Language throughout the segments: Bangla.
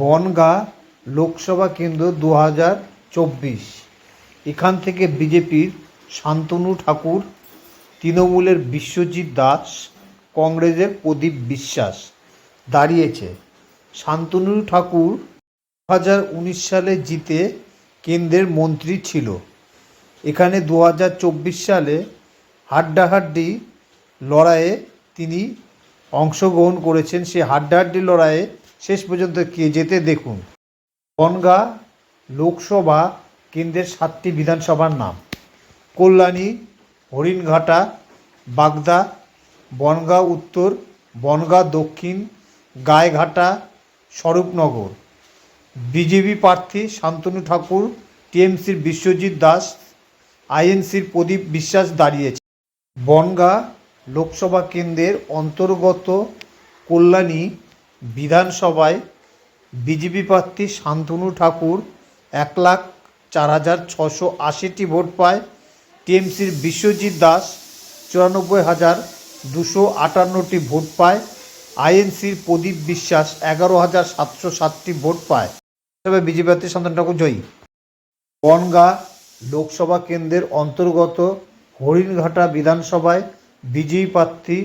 বনগাঁ লোকসভা কেন্দ্র দু হাজার চব্বিশ। এখান থেকে বিজেপির শান্তনু ঠাকুর, তৃণমূলের বিশ্বজিৎ দাস, কংগ্রেসের প্রদীপ বিশ্বাস দাঁড়িয়েছে। শান্তনু ঠাকুর দু হাজার উনিশ সালে জিতে কেন্দ্রের মন্ত্রী ছিল। এখানে দু হাজার চব্বিশ সালে হাড্ডাহাড্ডি লড়াইয়ে তিনি অংশগ্রহণ করেছেন। সেই হাড্ডাহাড্ডি লড়াইয়ে শেষ পর্যন্ত কে যেতে দেখুন। বনগাঁ লোকসভা কেন্দ্রের সাতটি বিধানসভার নাম। কল্যাণী, হরিণঘাটা, বাগদা, বনগাঁ উত্তর, বনগাঁ দক্ষিণ গায়েঘাটা স্বরূপনগর। বিজেপি প্রার্থী শান্তনু ঠাকুর, টিএমসির বিশ্বজিৎ দাস, আইএনসির প্রদীপ বিশ্বাস দাঁড়িয়েছে। বনগাঁ লোকসভা কেন্দ্রের অন্তর্গত কল্যাণী বিধানসভায় বিজেপি প্রার্থী শান্তনু ঠাকুর এক লাখ চার হাজার ছশো আশিটি ভোট পায়। টিএমসির বিশ্বজিৎ দাস চুরানব্বই হাজার দুশো আটান্নটি ভোট পায়। আইএনসির প্রদীপ বিশ্বাস এগারো হাজার সাতশো সাতটি ভোট পায়। তবে বিজেপি প্রার্থী শান্তনু ঠাকুর, জয়ী। বনগাঁ লোকসভা কেন্দ্রের অন্তর্গত হরিণঘাটা বিধানসভায় বিজয়ী প্রার্থী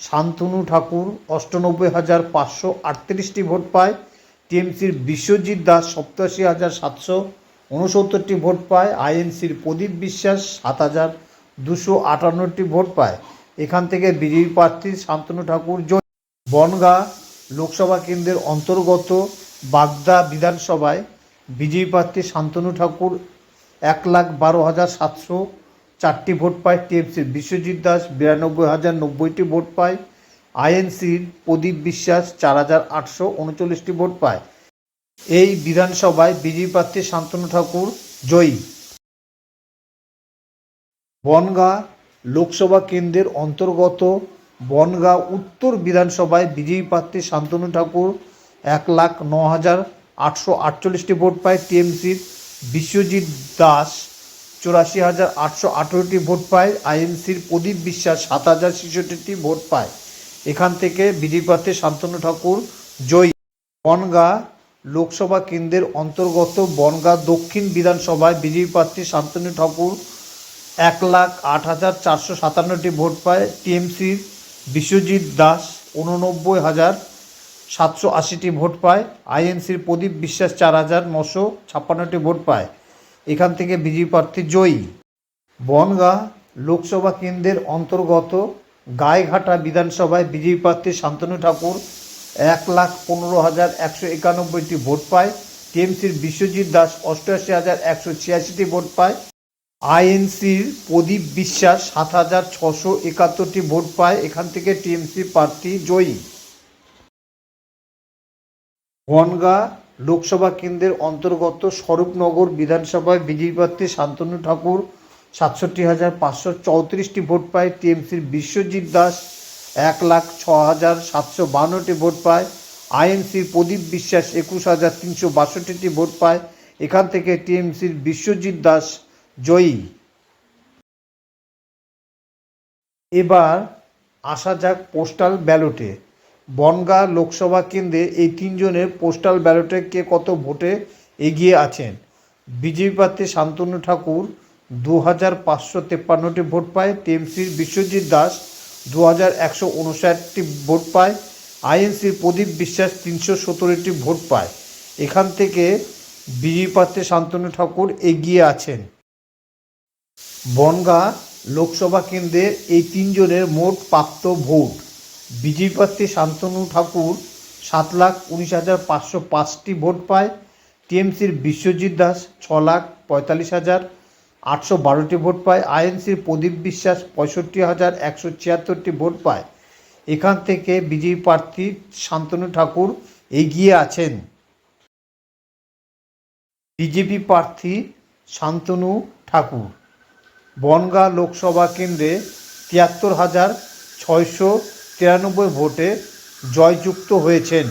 শান্তনু ঠাকুর অষ্টানব্বই হাজার পাঁচশো আটত্রিশটি ভোট পায়। টিএমসির বিশ্বজিৎ দাস সপ্তাশি হাজার সাতশো উনসত্তরটি ভোট পায়। আইএনসির প্রদীপ বিশ্বাস সাত হাজার দুশো আটান্নটি ভোট পায়। এখান থেকে বিজেপি প্রার্থী শান্তনু ঠাকুর জয়ী। বনগাঁ লোকসভা কেন্দ্রের অন্তর্গত বাগদা বিধানসভায় বিজেপি প্রার্থী শান্তনু ঠাকুর এক লাখ বারো হাজার সাতশো চারটি ভোট পায়, টিএমসির বিশ্বজিৎ দাস বিরানব্বই হাজার নব্বইটি ভোট পায়, আইএনসির প্রদীপ বিশ্বাস চার হাজার আটশো উনচল্লিশটি ভোট পায়। এই বিধানসভায় বিজেপি প্রার্থী শান্তনু ঠাকুর জয়ী। বনগাঁ লোকসভা কেন্দ্রের অন্তর্গত বনগাঁ উত্তর বিধানসভায় বিজেপি প্রার্থী শান্তনু ঠাকুর এক লাখ ন হাজার আটশো আটচল্লিশটি ভোট পায়, টিএমসির বিশ্বজিৎ দাস চুরাশি হাজার আটশো আঠেরোটি ভোট পায়। আইএনসির প্রদীপ বিশ্বাস সাত হাজার ছেষট্টিটি ভোট পায়। এখান থেকে বিজেপি প্রার্থী শান্তনু ঠাকুর, জয়ী। বনগাঁ লোকসভা কেন্দ্রের অন্তর্গত বনগাঁ দক্ষিণ বিধানসভায় বিজেপি প্রার্থী শান্তনু ঠাকুর এক লাখ আট হাজার চারশো সাতান্নটি ভোট পায়। টিএমসির বিশ্বজিৎ দাস উননব্বই হাজার সাতশো আশিটি ভোট পায়। আইএনসির প্রদীপ বিশ্বাস চার হাজার নশো ছাপ্পান্নটি ভোট পায়। এখান থেকে বিজেপি প্রার্থী জয়ী। বনগাঁ লোকসভা কেন্দ্রের অন্তর্গত গায়েঘাটা বিধানসভায় বিজেপি প্রার্থী শান্তনু ঠাকুর এক লাখ পনেরো হাজার একশো একানব্বইটি ভোট পায়। টিএমসির বিশ্বজিৎ দাস অষ্টআশি হাজার একশো ছিয়াশিটি ভোট পায়। আইএনসির প্রদীপ বিশ্বাস সাত হাজার ছশো একাত্তরটি ভোট পায়। এখান থেকে টিএমসি প্রার্থী জয়ী। বনগাঁ লোকসভা কেন্দ্রের অন্তর্গত স্বরূপনগর বিধানসভায় বিজেপি প্রার্থী শান্তনু ঠাকুর সাতষট্টি হাজার পাঁচশো চৌত্রিশটি ভোট পায়। টিএমসির বিশ্বজিৎ দাস এক লাখ ছ হাজার সাতশো বান্নটি ভোট পায়। আইএনসির প্রদীপ বিশ্বাস একুশ হাজার তিনশো বাষট্টিটি ভোট পায়। এখান থেকে টিএমসির বিশ্বজিৎ দাস জয়ী। এবার আসা যাক পোস্টাল ব্যালটে। বনগাঁ লোকসভা কেন্দ্রে এই তিনজনের পোস্টাল ব্যালটে কে কত ভোটে এগিয়ে আছেন? বিজেপি প্রার্থী শান্তনু ঠাকুর দু হাজার পাঁচশো তেপ্পান্নটি ভোট পায় টিএমসির বিশ্বজিৎ দাস দু হাজার একশো উনষাটটি ভোট পায়, আইএনসির প্রদীপ বিশ্বাস তিনশো সতেরোটি ভোট পায়। এখান থেকে বিজেপি প্রার্থী শান্তনু ঠাকুর এগিয়ে আছেন। বনগাঁ লোকসভা কেন্দ্রের এই তিনজনের মোট প্রাপ্ত ভোট বিজেপি প্রার্থী শান্তনু ঠাকুর সাত লাখ উনিশ হাজার পাঁচশো পাঁচটি ভোট পায়। টিএমসির বিশ্বজিৎ দাস ছ লাখ পঁয়তাল্লিশ হাজার আটশো বারোটি ভোট পায়। আইএনসির প্রদীপ বিশ্বাস পঁয়ষট্টি হাজার একশো ছিয়াত্তরটি ভোট পায়। এখান থেকে বিজেপি প্রার্থী শান্তনু ঠাকুর এগিয়ে আছেন। বিজেপি প্রার্থী শান্তনু ঠাকুর। বনগাঁ লোকসভা কেন্দ্রে তিয়াত্তর হাজার ছয়শো তিরানব্বই ভোটে জয়যুক্ত হয়েছেন।